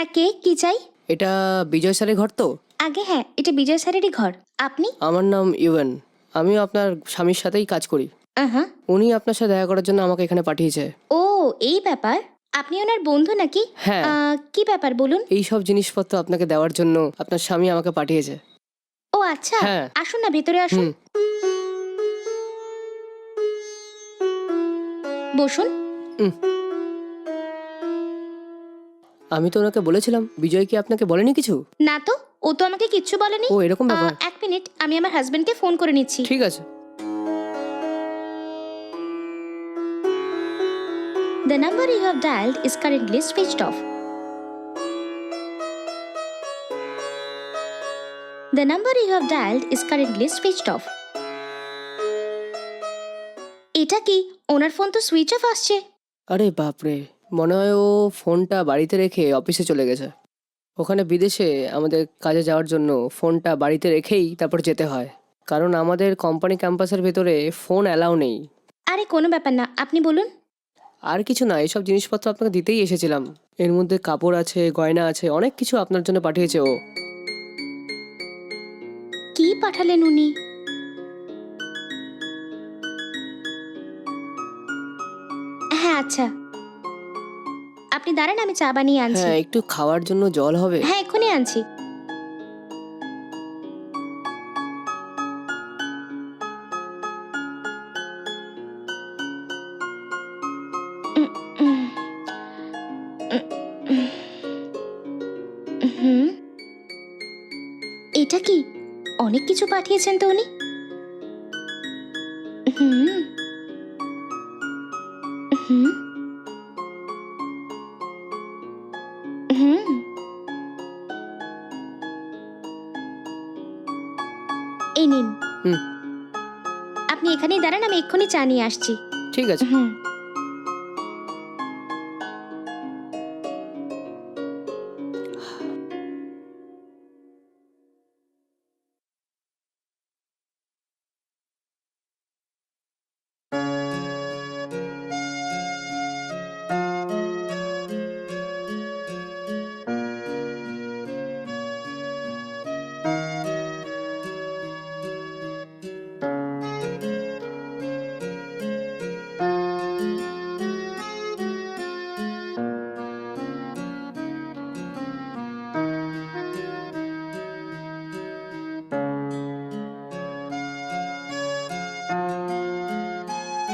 হ্যাঁ কে? কি চাই? এটা বিজয় স্যারের ঘর তো? আগে হ্যাঁ এটা বিজয় স্যারেরই ঘর। আপনি? আমার নাম ইউএন। আমিও আপনার স্বামীর সাথেই কাজ করি। আহা। উনি আপনার সাথে দেখা করার জন্য আমাকে এখানে পাঠিয়েছে। ও এই ব্যাপার? আপনি ওনার বন্ধু নাকি? হ্যাঁ। আহ, কি ব্যাপার বলুন? এই সব জিনিসপত্র আপনাকে দেওয়ার জন্য আপনার স্বামী আমাকে পাঠিয়েছে। ও আচ্ছা। হ্যাঁ। আসুন না ভেতরে আসুন। হুম। বসুন। আমি তো ওনাকে বলেছিলাম বিজয় কি আপনাকে বলেনি কিছু? না তো ও তো আমাকে কিচ্ছু বলেনি। ও এরকম আহ, ব্যাপার। এক মিনিট আমি আমার হাজবেন্ডকে ফোন করে নিচ্ছি। ঠিক আছে। The number you have dialed is currently switched off. The number you have dialed is currently switched off. এটা কি? ওনার ফোন তো সুইচ অফ আসছে। আরে বাপরে। মনে হয় ও ফোনটা বাড়িতে রেখে অফিসে চলে গেছে। ওখানে বিদেশে আমাদের কাজে যাওয়ার জন্য ফোনটা বাড়িতে রেখেই তারপর যেতে হয়। কারণ আমাদের কোম্পানি ক্যাম্পাসের ভেতরে ফোন অ্যালাউ নেই। আরে কোনো ব্যাপার না। আপনি বলুন। আর কিছু না এসব জিনিসপত্র আপনাকে দিতেই এসেছিলাম। এর মধ্যে কাপড় আছে গয়না আছে অনেক কিছু আপনার জন্য পাঠিয়েছে ও। কি পাঠালেন উনি? হ্যাঁ আচ্ছা। আপনি দাঁড়ান আমি চা বানিয়ে আনছি। হ্যাঁ একটু খাওয়ার জন্য জল হবে। হ্যাঁ এক্ষুনি আনছি। এটা কি অনেক কিছু পাঠিয়েছেন তো উনি? হুম। আপনি এখানেই দাঁড়ান আমি এক্ষুনি চা নিয়ে আসছি। ঠিক আছে। হুম।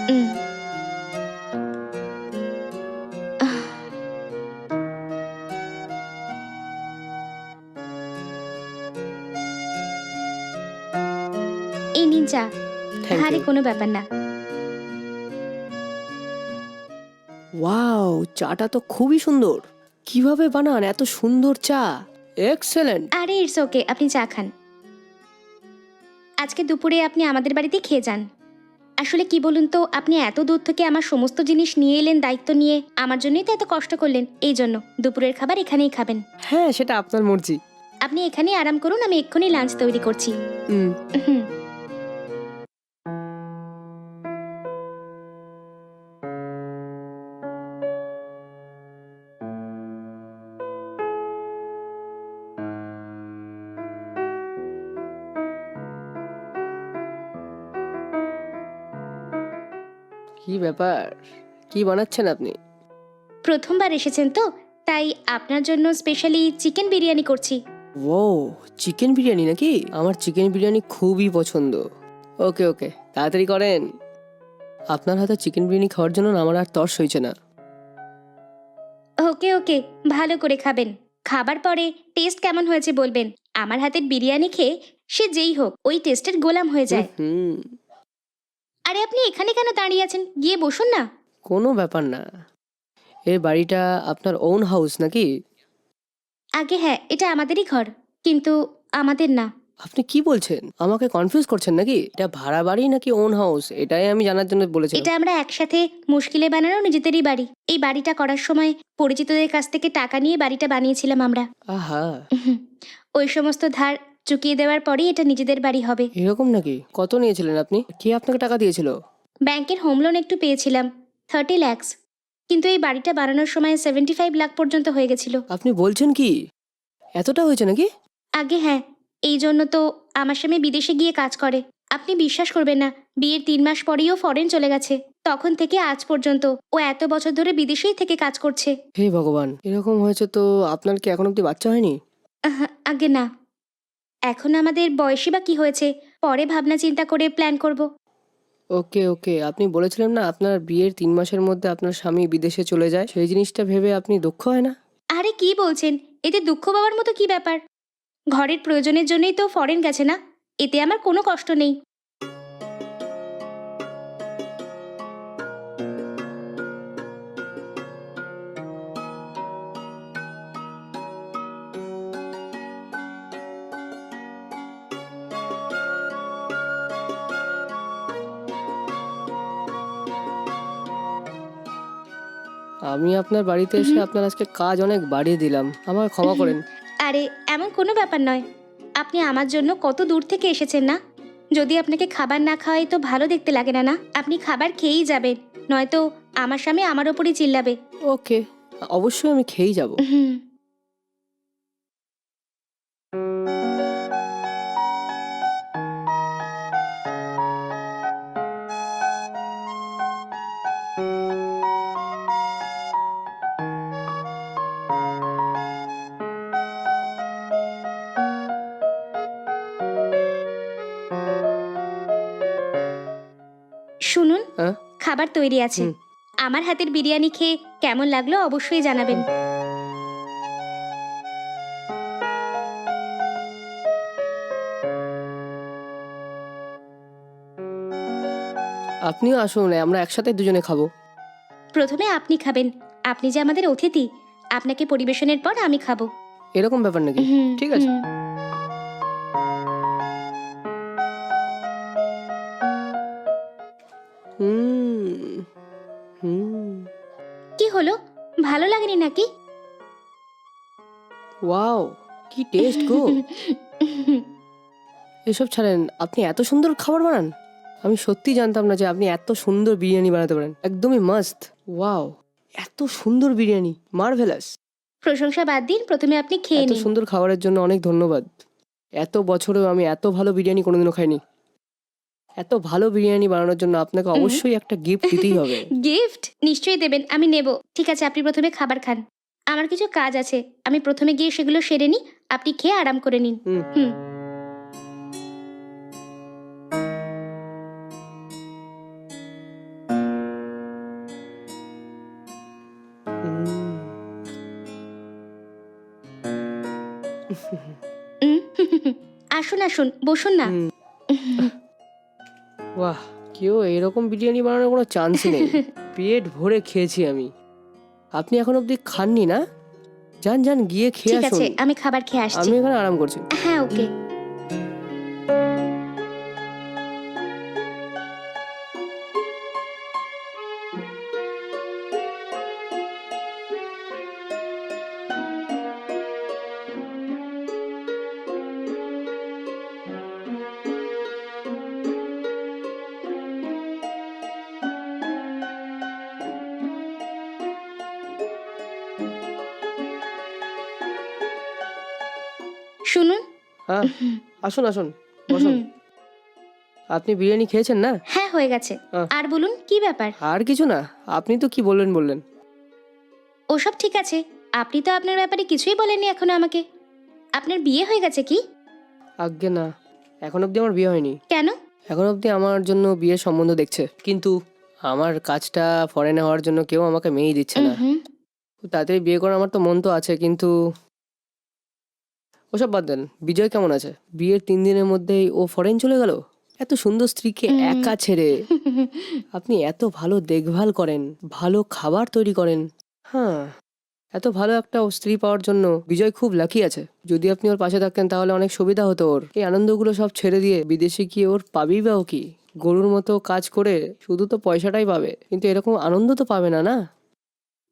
এই নিন চা। আরে কোনো ব্যাপার না। ওয়াও চাটা তো খুবই সুন্দর। কীভাবে বানান এত সুন্দর চা? এক্সেলেন্ট। আরে ইটস ওকে আপনি চা খান। আজকে দুপুরে আপনি আমাদের বাড়িতেই খেয়ে যান। আসলে কি বলুন তো আপনি এত দূর থেকে আমার সমস্ত জিনিস নিয়ে এলেন দায়িত্ব নিয়ে আমার জন্যই তো এত কষ্ট করলেন এই জন্য দুপুরের খাবার এখানেই খাবেন। হ্যাঁ সেটা আপনার মর্জি। আপনি এখানেই আরাম করুন আমি এক্ষুনি লাঞ্চ তৈরি করছি। হুম। ব্যাপার? কি বানাচ্ছেন আপনি? প্রথমবার এসেছেন তো তাই আপনার জন্য স্পেশালি চিকেন বিরিয়ানি করছি। ও চিকেন বিরিয়ানি নাকি? আমার চিকেন বিরিয়ানি খুবই পছন্দ। ওকে ওকে তাড়াতাড়ি করেন। আপনার হাতে চিকেন বিরিয়ানি খাওয়ার জন্য আমার আর তর্স হয়েছে না। ওকে ওকে ভালো করে খাবেন। খাবার পরে টেস্ট কেমন হয়েছে বলবেন। আমার হাতের বিরিয়ানি খেয়ে সে যেই হোক ওই টেস্টের গোলাম হয়ে যায়। হুম। আরে আপনি এখানে কেন দাঁড়িয়ে আছেন? গিয়ে বসুন না। কোনো ব্যাপার না। এর বাড়িটা আপনার ওন হাউস নাকি? আগে হ্যাঁ এটা আমাদেরই ঘর কিন্তু আমাদের না। আপনি কি বলছেন? আমাকে কনফিউজ করছেন নাকি? এটা ভাড়া বাড়ি নাকি ওন হাউস এটাই আমি জানার জন্য বলেছি এটা আমরা একসাথে মুশকিলে বানানো নিজেদেরই বাড়ি। এই বাড়িটা করার সময় পরিচিতদের কাছ থেকে টাকা নিয়ে বাড়িটা বানিয়েছিলাম আমরা। আহা। ওই সমস্ত ধার চুকিয়ে দেওয়ার পরেই এটা নিজেদের বাড়ি হবে। এরকম নাকি? কত নিয়েছিলেন আপনি? কে আপনাকে টাকা দিয়েছিল? ব্যাংকের হোম লোন একটু পেয়েছিলাম থার্টি ল্যাক্স কিন্তু এই বাড়িটা বানানোর সময় সেভেন্টি ফাইভ লাখ পর্যন্ত হয়ে গেছিল। আপনি বলছেন কি? এতটা হয়েছে নাকি? আগে হ্যাঁ এই জন্য তো আমার স্বামী বিদেশে গিয়ে কাজ করে। আপনি বিশ্বাস করবেন না বিয়ের তিন মাস পরেই ও ফরেন চলে গেছে। তখন থেকে আজ পর্যন্ত ও এত বছর ধরে বিদেশেই থেকে কাজ করছে। হে ভগবান এরকম হয়েছে তো আপনার কি এখন অব্দি বাচ্চা হয়নি? আগে না। এখন আমাদের বয়সী বা কি হয়েছে? পরে ভাবনা চিন্তা করে প্ল্যান করব। ওকে ওকে। আপনি বলেছিলেন না আপনার বিয়ের তিন মাসের মধ্যে আপনার স্বামী বিদেশে চলে যায়? সেই জিনিসটা ভেবে আপনি দুঃখ হয় না? আরে কি বলছেন? এতে দুঃখ পাওয়ার মতো কি ব্যাপার? ঘরের প্রয়োজনের জন্যই তো ফরেন গেছে না? এতে আমার কোনো কষ্ট নেই। আমি আপনার বাড়িতে এসে আপনার আজকে কাজ অনেক বাড়িয়ে দিলাম। আমার ক্ষমা করেন। আরে এমন কোনো ব্যাপার নয়। আপনি আমার জন্য কত দূর থেকে এসেছেন না? যদি আপনাকে খাবার না খাওয়াই তো ভালো দেখতে লাগে না না? আপনি খাবার খেয়েই যাবেন। নয়তো আমার স্বামী আমার ওপরই চিল্লাবে। ওকে অবশ্যই আমি খেয়েই যাব। হুম শুনুন খাবার তৈরি আছে। আমার হাতের বিরিয়ানি খেয়ে কেমন লাগল অবশ্যই জানাবেন। আপনিও আসুন আমরা একসাথে দুজনে খাব। প্রথমে আপনি খাবেন আপনি যে আমাদের অতিথি আপনাকে পরিবেশনের পর আমি খাব। এরকম ব্যাপার নাকি? ঠিক আছে। ভালো লাগেনি নাকি? ওয়াও কি টেস্ট গো। এসব ছাড়েন আপনি এত সুন্দর খাবার বানান। আমি সত্যি জানতাম না যে আপনি এত সুন্দর বিরিয়ানি বানাতে পারেন। একদমই মাস্ত ওয়াও এত সুন্দর বিরিয়ানি মার্ভেলাস প্রশংসা বাদ দিন প্রথমে আপনি খেয়ে এত নিন। সুন্দর খাবারের জন্য অনেক ধন্যবাদ। এত বছরেও আমি এত ভালো বিরিয়ানি কোনোদিনও খাইনি। এত ভালো বিরিয়ানি বানানোর জন্য আপনাকে অবশ্যই একটা গিফট দিতেই হবে। গিফট নিশ্চয়ই দেবেন আমি নেব। ঠিক আছে আপনি প্রথমে খাবার খান। আমার কিছু কাজ আছে আমি প্রথমে গিয়ে সেগুলো সেরে নিই আপনি খেয়ে আরাম করে নিন। হুম। হুম। হুম। আসুন আসুন বসুন না। কেউ এরকম বিরিয়ানি বানানোর কোনো চান্স নেই। পেট ভরে খেয়েছি আমি। আপনি এখন অবধি খাননি না? যান যান গিয়ে খেয়ে ঠিক আসুন। আছে আমি খাবার খেয়ে আসছি। আমি এখানে আরাম করছি। হ্যাঁ ওকে। শুনুন। হ্যাঁ আসুন আসুন বসুন। আপনি বিরিয়ানি খেয়েছেন না? হ্যাঁ হয়ে গেছে। আহ। আর বলুন কি ব্যাপার? আর কিছু না আপনি তো কি বললেন বললেন? ওসব ঠিক আছে আপনি তো আপনার ব্যাপারে কিছুই বলেননি এখনও আমাকে। আপনার বিয়ে হয়ে গেছে কি? আজ্ঞে না এখন অবধি আমার বিয়ে হয়নি। কেন? এখন অবধি আমার জন্য বিয়ের সম্বন্ধ দেখছে। কিন্তু আমার কাজটা ফরেনে হওয়ার জন্য কেউ আমাকে মেয়েই দিচ্ছে না। হুম তাড়াতাড়ি বিয়ে করার আমার তো মন তো আছে কিন্তু ওসব বাদ দেন বিজয় কেমন আছে? বিয়ের তিন দিনের মধ্যেই ও ফরেন চলে গেল? এত সুন্দর স্ত্রীকে একা ছেড়ে। আপনি এত ভালো দেখভাল করেন ভালো খাবার তৈরি করেন। হ্যাঁ এত ভালো একটা স্ত্রী পাওয়ার জন্য বিজয় খুব লাকি আছে। যদি আপনি ওর পাশে থাকতেন তাহলে অনেক সুবিধা হতো ওর। এই আনন্দগুলো সব ছেড়ে দিয়ে বিদেশে গিয়ে ওর পাবেই বা ও কি? গরুর মতো কাজ করে শুধু তো পয়সাটাই পাবে কিন্তু এরকম আনন্দ তো পাবে না না?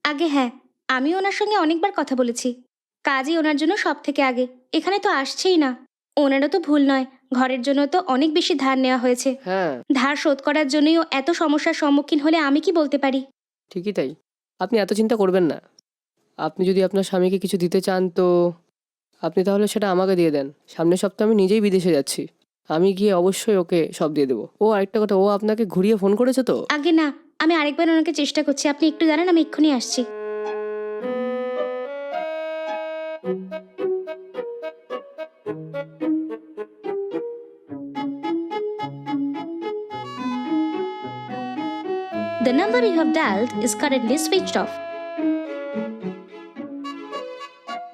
আগে হ্যাঁ আমি ওনার সঙ্গে অনেকবার কথা বলেছি। কাজই ওনার জন্য সব থেকে আগে। এখানে তো আসছেই না। ওনারও তো ভুল নয়। ঘরের জন্য তো অনেক বেশি ধার নেওয়া হয়েছে। হ্যাঁ। ধার শোধ করার জন্যই ও এত সমস্যার সম্মুখীন হলে আমি কি বলতে পারি? ঠিকই তাই। আপনি এত চিন্তা করবেন না। আপনি যদি আপনার স্বামীকে কিছু দিতে চান তো আপনি তাহলে সেটা আমাকে দিয়ে দেন। সামনের সপ্তাহে আমি নিজেই বিদেশে যাচ্ছি। আমি গিয়ে অবশ্যই ওকে সব দিয়ে দেবো। ও আরেকটা কথা ও আপনাকে ঘুরিয়ে ফোন করেছে তো? আগে না আমি আরেকবার ওনাকে চেষ্টা করছি। আপনি একটু জানেন আমি এক্ষুনি আসছি। The number you have dialed is currently switched off.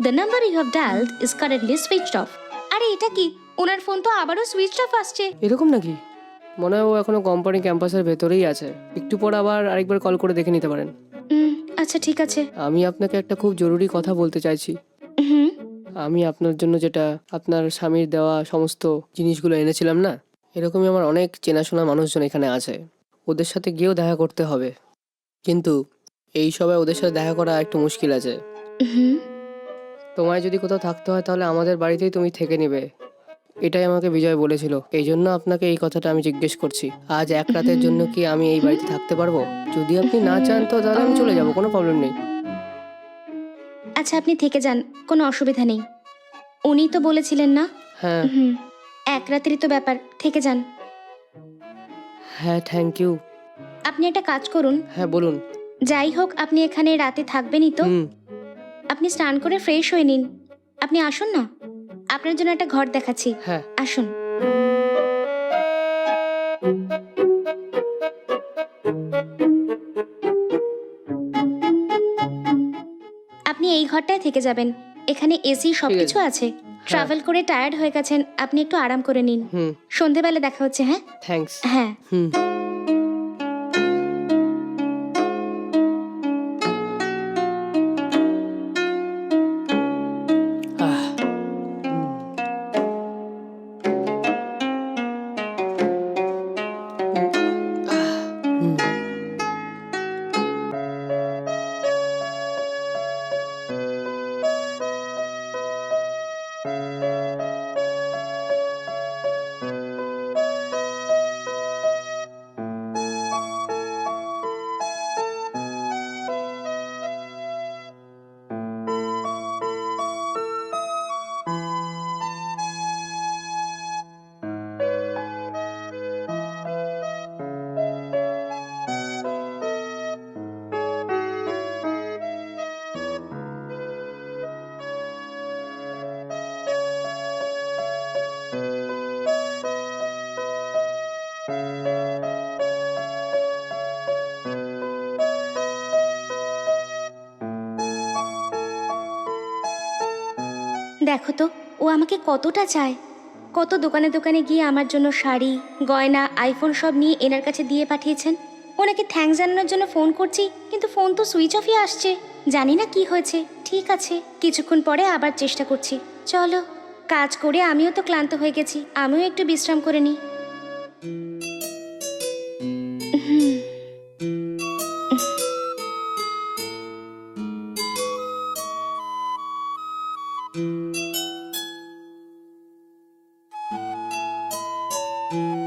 The number you have dialed is currently switched off. আরে এটা কি? ওনার ফোন তো আবারও সুইচ অফ আসছে। এরকম নাকি? মনে হয় ও এখনও কোম্পানি ক্যাম্পাসের ভেতরেই আছে। একটু পর আবার আরেকবার কল করে দেখে নিতে পারেন। আচ্ছা ঠিক আছে। আমি আপনাকে একটা খুব জরুরি কথা বলতে চাইছি। হুম। আমি আপনার জন্য যেটা আপনার স্বামীর দেওয়া সমস্ত জিনিসগুলো এনেছিলাম না এরকমই আমার অনেক চেনাশোনা মানুষজন এখানে আছে। ওদের সাথে গিয়েও দেখা করতে হবে। কিন্তু এই সবাই ওদের সাথে দেখা করা একটু মুশকিল আছে। হুম। তোমায় যদি কোথাও থাকতে হয় তাহলে আমাদের বাড়িতেই তুমি থেকে নেবে। এটাই আমাকে বিজয় বলেছিল। এই জন্য আপনাকে এই কথাটা আমি জিজ্ঞেস করছি। আজ এক রাতের জন্য কি আমি এই বাড়িতে থাকতে পারব? যদি আপনি না চান তো তাহলে আমি চলে যাব কোনো প্রবলেম নেই। আচ্ছা আপনি থেকে যান কোনো অসুবিধা নেই। উনি তো বলেছিলেন না? হ্যাঁ। হুম এক রাতেরই তো ব্যাপার থেকে যান। হ্যাঁ থ্যাংক ইউ আপনি একটা কাজ করুন। হ্যাঁ বলুন। যাই হোক আপনি এখানে রাতে থাকবেনই তো? হুম। আপনি স্নান করে ফ্রেশ হয়ে নিন। আপনি আসুন না? আপনার জন্য একটা ঘর দেখাচ্ছি। হ্যাঁ। আসুন। ঘরটায় থেকে যাবেন। এখানে এসি সবকিছু আছে। ট্রাভেল করে টায়ার্ড হয়ে গেছেন আপনি একটু আরাম করে নিন। হুম। সন্ধেবেলা দেখা হচ্ছে হ্যাঁ? হ্যাঁ। হুম। দেখো তো, ও আমাকে কতটা চায়। কত দোকানে দোকানে গিয়ে আমার জন্য শাড়ি, গয়না আইফোন সব নিয়ে এনার কাছে দিয়ে পাঠিয়েছেন। ওনাকে থ্যাঙ্কস জানানোর জন্য ফোন করছি, কিন্তু ফোন তো সুইচ অফই আসছে। জানি না কি হয়েছে, ঠিক আছে। কিছুক্ষণ পরে আবার চেষ্টা করছি। চলো, কাজ করে আমিও তো ক্লান্ত হয়ে গেছি, আমিও একটু বিশ্রাম করে নিই। হুম। হুম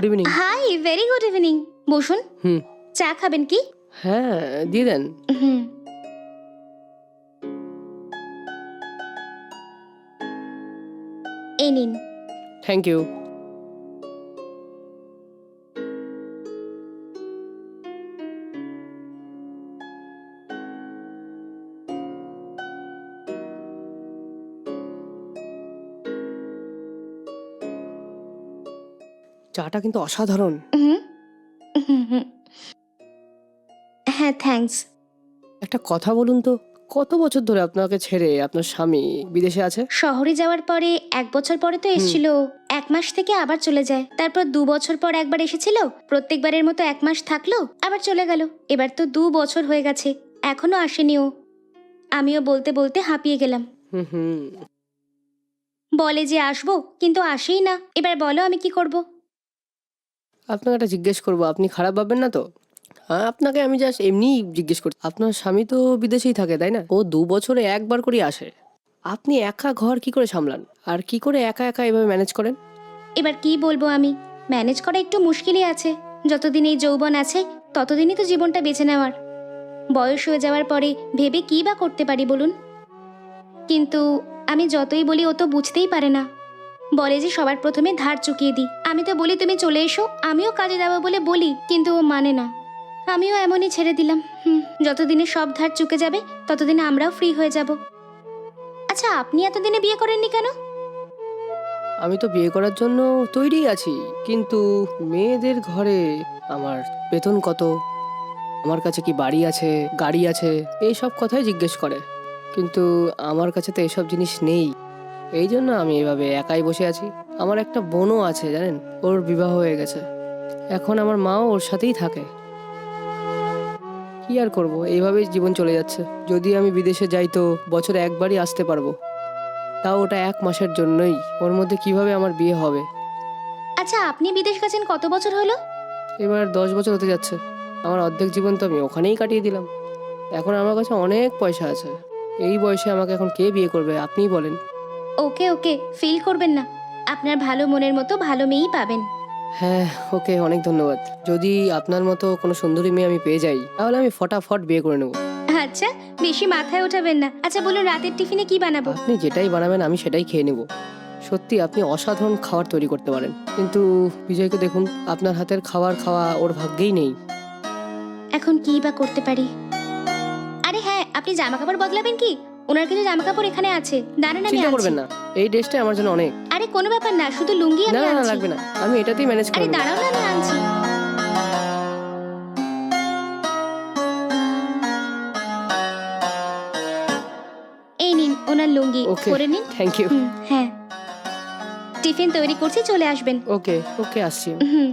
good evening hi very good evening বসুন হুম চা খাবেন কি? হ্যাঁ দিয়ে দেন। হুম। এই নিন। থ্যাংক ইউ চাটা কিন্তু অসাধারণ। হুম হুম। হ্যাঁ থ্যাঙ্কস একটা কথা বলুন তো কত বছর ধরে আপনাকে ছেড়ে আপনার স্বামী বিদেশে আছে? শহরে যাওয়ার পরে এক বছর পরে তো এসেছিল। এক মাস থেকে আবার চলে যায়। তারপর দু বছর পর একবার এসেছিল। প্রত্যেকবারের মতো এক মাস থাকল আবার চলে গেল। এবার তো দু বছর হয়ে গেছে। এখনও আসেনি ও। আমিও বলতে বলতে হাঁপিয়ে গেলাম। হুম হুম। বলে যে আসব কিন্তু আসেই না। এবার বলো আমি কি করব? আপনাকে একটা জিজ্ঞেস করব, আপনি খারাপ ভাববেন না তো? হ্যাঁ আপনাকে আমি জাস্ট এমনিই জিজ্ঞেস করছি আপনার স্বামী তো বিদেশেই থাকে, তাই না? ও দু বছরে একবার করে আসে। আপনি একা ঘর কি করে সামলান? আর কি করে একা একা এভাবে ম্যানেজ করেন? এবার কি বলব আমি? ম্যানেজ করা একটু মুশকিলই আছে। যতদিন এই যৌবন আছে, ততদিনই তো জীবনটা বেছে নেওয়ার। বয়স হয়ে যাওয়ার পরে ভেবে কি বা করতে পারি বলুন? কিন্তু আমি যতই বলি, ও তো বুঝতেই পারে না। বলে যে সবার প্রথমে ধার চুকিয়ে দিই। আমি তো বলি, তুমি চলে এসো। আমিও কাজে যাব বলে বলি, কিন্তু ও মানে না। আমিও এমনই ছেড়ে দিলাম। হুম, যতদিনে সব ধার চুকে যাবে, ততদিনে আমরাও ফ্রি হয়ে যাব। আচ্ছা আপনি এতদিনে বিয়ে করেননি কেন? আমি তো বিয়ে করার জন্য তৈরি আছি, কিন্তু মেয়েদের ঘরে আমার বেতন কত? আমার কাছে কি বাড়ি আছে, গাড়ি আছে? এই সব কথাই জিজ্ঞেস করে। কিন্তু আমার কাছে তো এসব জিনিস নেই। এই জন্য আমি এভাবে একাই বসে আছি। আমার একটা বোনও আছে জানেন? ওর বিবাহ হয়ে গেছে। এখন আমার মাও ওর সাথেই থাকে। কি আর করব? এইভাবেই জীবন চলে যাচ্ছে। যদি আমি বিদেশে যাই তো বছরে একবারই আসতে পারব। তাও ওটা এক মাসের জন্যই। ওর মধ্যে কীভাবে আমার বিয়ে হবে? আচ্ছা আপনি বিদেশ গেছেন কত বছর হলো? এবার দশ বছর হতে যাচ্ছে। আমার অর্ধেক জীবন তো আমি ওখানেই কাটিয়ে দিলাম। এখন আমার কাছে অনেক পয়সা আছে। এই বয়সে আমাকে এখন কে বিয়ে করবে আপনিই বলেন। ওকে ওকে ফিল করবেন না। আপনার ভালো মনের মতো ভালো মেয়েই পাবেন। হ্যাঁ ওকে অনেক ধন্যবাদ। যদি আপনার মতো কোনো সুন্দরী মেয়ে আমি পেয়ে যাই তাহলে আমি ফটাফট বিয়ে করে নেব। আচ্ছা বেশি মাথায় ওঠাবেন না। আচ্ছা বলুন রাতের টিফিনে কি বানাবো? আপনি যেটাই বানাবেন আমি সেটাই খেয়ে নেব। সত্যি আপনি অসাধারণ খাবার তৈরি করতে পারেন। কিন্তু বিজয়কে দেখুন আপনার হাতের খাবার খাওয়া ওর ভাগ্যেই নেই। এখন কি বা করতে পারি? আরে হ্যাঁ আপনি জামা কাপড় বদলাবেন কি? ওনার কিছু জামা কাপড় এখানে আছে। দাঁড়ান আমি চিন্তা আনছি। করবেন না। এই ড্রেসটাই আমার জন্য অনেক। আরে কোনো ব্যাপার না শুধু লুঙ্গি না আমি না, না আনছি। লাগবে না। আমি এটাতেই ম্যানেজ আরে করব দাঁড়াও না আমি আনছি। এই নিন ওনার লুঙ্গি ওকে পরে নিন। থ্যাংক ইউ হুম, হ্যাঁ। টিফিন তৈরি করছি চলে আসবেন। ওকে ওকে আসছি। হুম।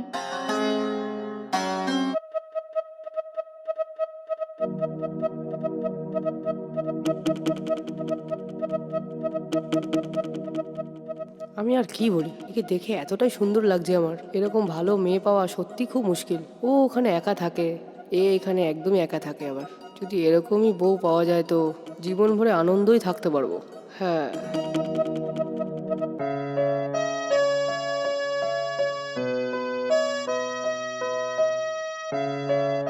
আর কি বলি? একে দেখে এতটাই সুন্দর লাগছে আমার। এরকম ভালো মেয়ে পাওয়া সত্যি খুব মুশকিল। ও ওখানে একা থাকে। এ এখানে একদমই একা থাকে আবার। যদি এরকমই বউ পাওয়া যায় তো জীবন ভরে আনন্দই থাকতে পারব। হ্যাঁ। উম, হুম।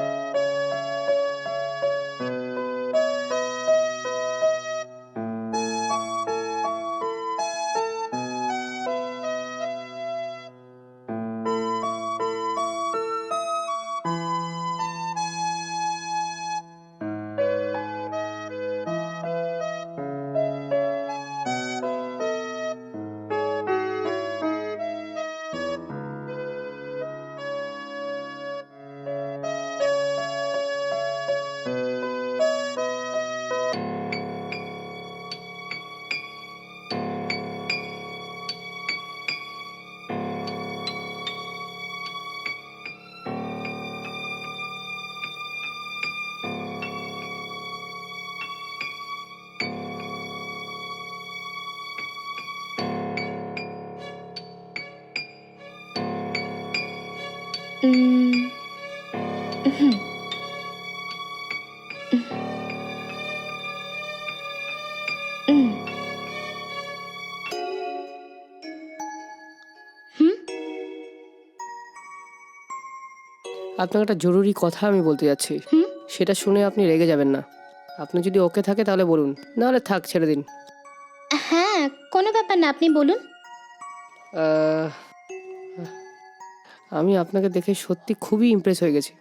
আপনাকে একটা জরুরি কথা আমি বলতে যাচ্ছি। হুম? সেটা শুনে আপনি রেগে যাবেন না। আপনি যদি ওকে থাকে তাহলে বলুন। নাহলে থাক ছেড়ে দিন। হ্যাঁ কোনো ব্যাপার না আপনি বলুন। আমি আপনাকে দেখে সত্যি খুবই ইমপ্রেস হয়ে গেছি।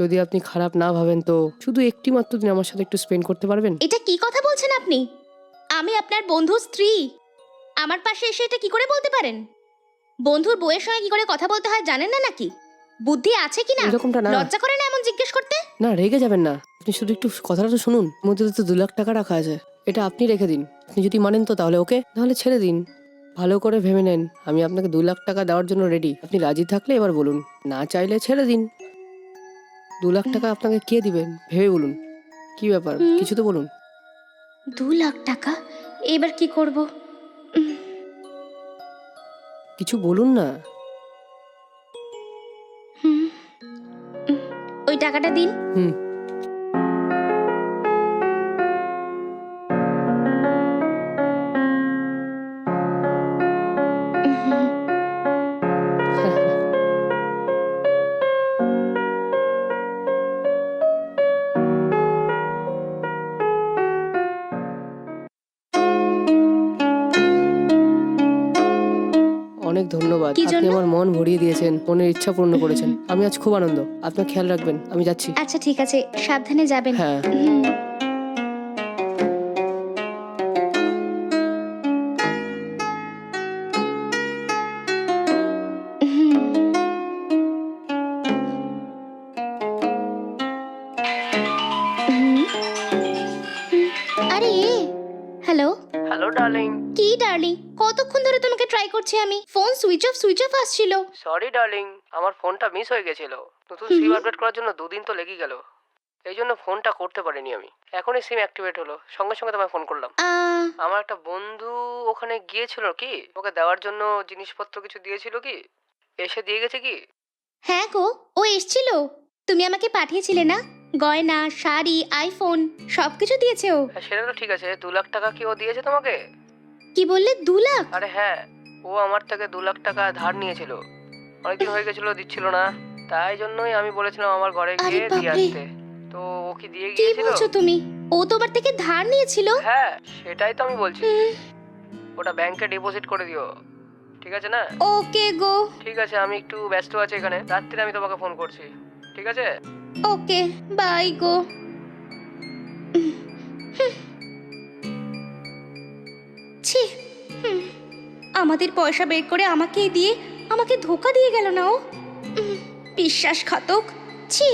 যদি আপনি খারাপ না ভাবেন তো শুধু একটি মাত্র দিন আমার সাথে একটু স্পেন্ড করতে পারবেন? এটা কি কথা বলছেন আপনি? আমি আপনার বন্ধু স্ত্রী। আমার পাশে এসে এটা কি করে বলতে পারেন? বন্ধুর বউয়ের সঙ্গে কি করে কথা বলতে হয় জানেন না নাকি? বুদ্ধি আছে কি না? এরকমটা না। লজ্জা করে না এমন জিজ্ঞেস করতে? না রেগে যাবেন না। আপনি শুধু একটু কথাটা তো শুনুন। মধ্যে তো দু লাখ টাকা রাখা আছে। এটা আপনি রেখে দিন। আপনি যদি মানেন তো তাহলে ওকে নাহলে ছেড়ে দিন। ভালো করে ভেবে নেন আমি আপনাকে দু লাখ টাকা দেওয়ার জন্য রেডি আপনি রাজি থাকলে এবার বলুন না চাইলে ছেড়ে দিন। দু লাখ টাকা আপনাকে কে দিবেন? ভেবে বলুন। কি ব্যাপার? কিছু তো বলুন। দু লাখ টাকা? এবার কি করব? কিছু বলুন না। হুম। ওই টাকাটা দিন। হুম, ধন্যবাদ কি আপনি জন্য? আমার মন ভরিয়ে দিয়েছেন মনের ইচ্ছা পূর্ণ করেছেন। আমি আজ খুব আনন্দ। আপনার খেয়াল রাখবেন আমি যাচ্ছি। আচ্ছা ঠিক আছে। সাবধানে যাবেন। হ্যাঁ। হুম। করছি আমি? Phone switch off switch off আসছিল। সরি ডার্লিং আমার ফোনটা মিস হয়ে গেছিল। নতুন সিম আপডেট করার জন্য দুদিন তো লেগে গেল। এই জন্য ফোনটা করতে পারিনি আমি। এখনই সিম অ্যাক্টিভেট হলো। সঙ্গে সঙ্গে তোমায় ফোন করলাম। আমার একটা বন্ধু ওখানে গিয়েছিল কি? ওকে দেওয়ার জন্য জিনিসপত্র কিছু দিয়েছিল কি? এসে দিয়ে গেছে কি? হ্যাঁ গো ও এসছিল। তুমি আমাকে পাঠিয়েছিলে না? গয়না শাড়ি আইফোন সবকিছু দিয়েছে ও। হ্যাঁ সেটা তো ঠিক আছে। দু লাখ টাকা কি ও দিয়েছে তোমাকে? কি বললে? দু লাখ? আরে হ্যাঁ। ও আমার থেকে দু লাখ টাকা ধার নিয়েছিল। অনেকদিন হয়ে গেছিল দিচ্ছিল না। তাই জন্যই আমি বলেছিলাম আমার ঘরে আরে গিয়ে দিয়ে বাপরে। আসতে তো ও কি দিয়ে কি গিয়েছিল? বলছো তুমি? ও তোমার থেকে ধার নিয়েছিল? হ্যাঁ সেটাই তো আমি বলছি। ওটা ব্যাংকে ডিপোজিট করে দিও। ঠিক আছে না? ওকে গো। ঠিক আছে আমি একটু ব্যস্ত আছি এখানে। রাত্রে আমি তোমাকে ফোন করছি। ঠিক আছে? ওকে বাই গো। হুম। আমাদের পয়সা বের করে আমাকে দিয়ে আমাকে ধোকা দিয়ে গেল না ও? বিশ্বাসঘাতক। ছি।